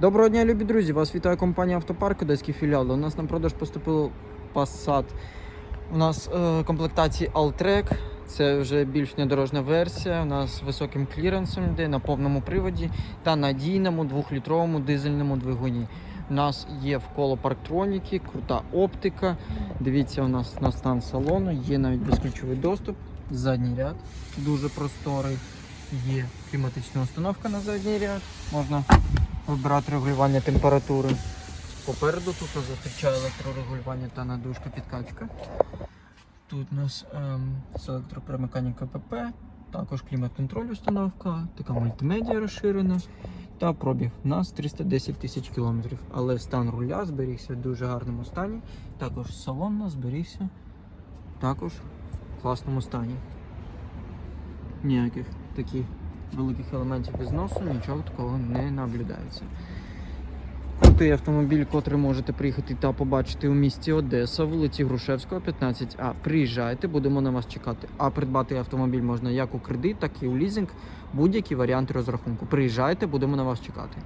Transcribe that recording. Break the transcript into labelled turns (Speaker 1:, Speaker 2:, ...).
Speaker 1: Доброго дня, любі друзі! Вас вітає компанія Автопарк, Одеський філіал. У нас на продаж поступив Passat. У нас е, комплектації Alltrack. Це вже більш недорожна версія. У нас з високим кліренсом йде на повному приводі та надійному двохлітровому дизельному двигуні. У нас є вколо парктроніки, крута оптика. Дивіться, у нас на стан салону, є навіть безключовий доступ, задній ряд дуже просторий. Є кліматична установка на задній ряд. Можна вибирати регулювання температури. Попереду тут зустрічає електрорегулювання та надушка підкачка. Тут у нас ем, з електроперемиканням КПП, також клімат-контроль установка, така мультимедіа розширена. Та пробіг у нас 310 тисяч кілометрів. Але стан руля зберігся в дуже гарному стані. Також салон нас зберігся також в класному стані. Ніяких таких великих елементів ізносу, нічого такого не наблюдається. Крутий автомобіль, котрий можете приїхати та побачити у місті Одеса, вулиці Грушевського, 15А. Приїжджайте, будемо на вас чекати. А придбати автомобіль можна як у кредит, так і у лізинг, будь-які варіанти розрахунку. Приїжджайте, будемо на вас чекати.